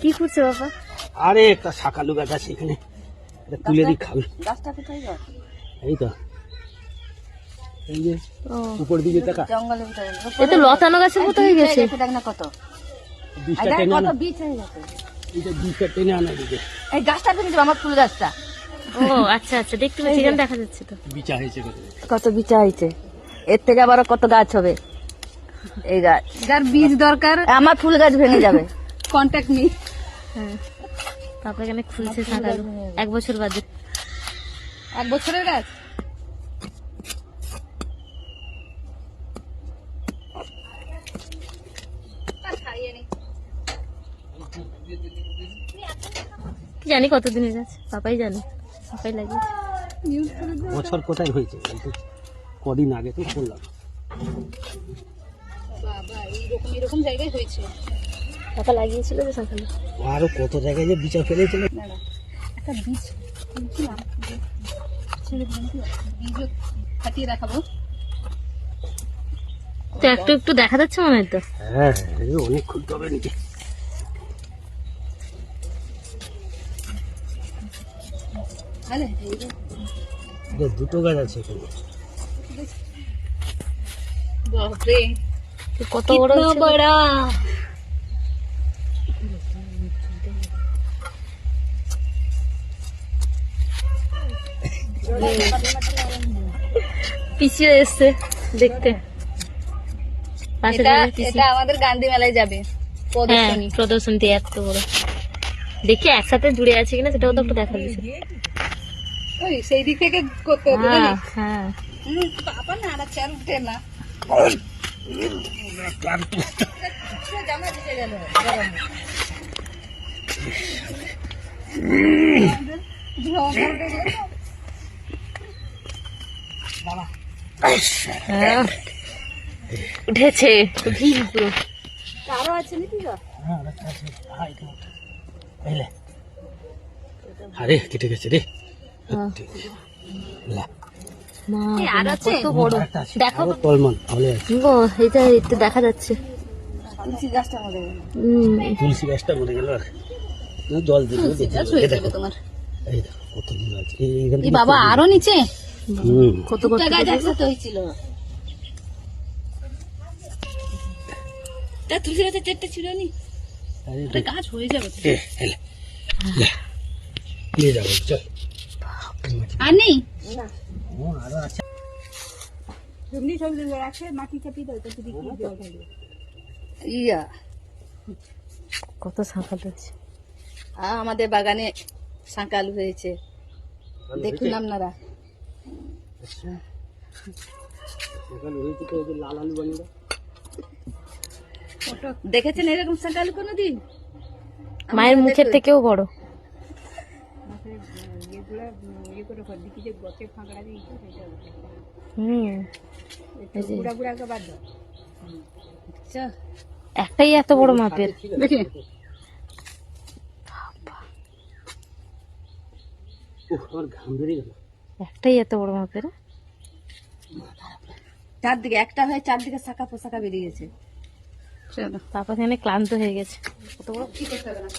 কি করছে বাবা? আরে একটা শাকালু গাছ আছে এখানে এটা তুলে দিই খাবে। গাছটা কোথায় এই তো। এই যে উপর দিকে টাকা জঙ্গলের ভিতরে। এ তো লতানো গাছের মতো হয়ে গেছে। দেখ না কত। এই বিষটা টেনে কত বীজ হয়ে গেছে। এইটা বিষটা টেনে আনা দিকে এই গাছটা ভেঙে আমার ফুল গাছটা। ও আচ্ছা আচ্ছা দেখতে পাচ্ছি দেখা যাচ্ছে তো। বিচা হয়েছে কত। বিচা হয়েছে। এর থেকে আবার কত গাছ হবে? এই গাছ। যার বীজ দরকার আমার ফুল গাছ ভেঙে যাবে। কন্ট্যাক্ট নি হ্যাঁ। তারপরে এখানে খুলছে শাকালু এক বছর বাদে। এক বছরের গাছ? কি জানি কতদিনের গাছ পাপাই জানে পাপাই লাগিয়েছে বছর কোথায় হয়েছে? কদিন আগে তো করলাম বাবা এইরকম এরকম জায়গায় হয়েছে। লাগিয়েছিল যে সকালে আরও কত জায়গায় যে বিচা ফেলেছিল? দাঁড়া একটা বীজ কিনছিলাম। ছেড়ে দিলাম বীজও ফাটিয়ে দেখাবো। তো একটু একটু দেখা যাচ্ছে মনে হয় তো। হ্যাঁ অনেক খুলতে হবে নাকি? দুটো গাছ আছে এখানে। বাপরে। কত বড়। বড়া। পিছিয়ে এসছে দেখতে। এটা আমাদের গান্ধী মেলায় যাবে। হ্যাঁ প্রদর্শনী প্রদর্শনীতে এত বড়। দেখি একসাথে জুড়ে আছে কিনা সেটাও তো একটু দেখা যাচ্ছে। ওই সেই দিক থেকে করতে হতো হ্যাঁ হ্যাঁ। না না চেয়ার উঠে না। হ্যাঁ। উঠেছে ভিড় পুরো আরও আছে নাকি? হ্যাঁ। হ্যাঁ? আরে কেটে গেছে রে হ্যাঁ। আর আছে? বড়? দেখো। এটা একটু দেখা যাচ্ছে। তুলসী গাছটা মরে গেল। আর। জল দিল তোমার। বাবা আরও নিচে? কত কত গাছ একসাথে হয়েছিল। তা তুলসী গাছের চেটটা ছিল নি? গাছ হয়ে যাবে। নিয়ে চল। আর নেই? হুম, আরও আছে ইয়া। কত আছে আ, আমাদের বাগানে সাঁকালু হয়েছে। দেখুন আপনারা। হয়েছে লাল আলু বানিয়ে দেখেছেন এরকম সাঁকালু কোনোদিন? মায়ের মুখের থেকেও বড়। হুম। আচ্ছা, একটাই এত বড় মাপের। দেখি। একটাই এত বড় মাপের। চারদিকে একটা হয়ে চারদিকে শাখা পোশাকা বেরিয়েছে চলো তারপর এখানে ক্লান্ত হয়ে গেছে। কত বড়? কি করতে হবে না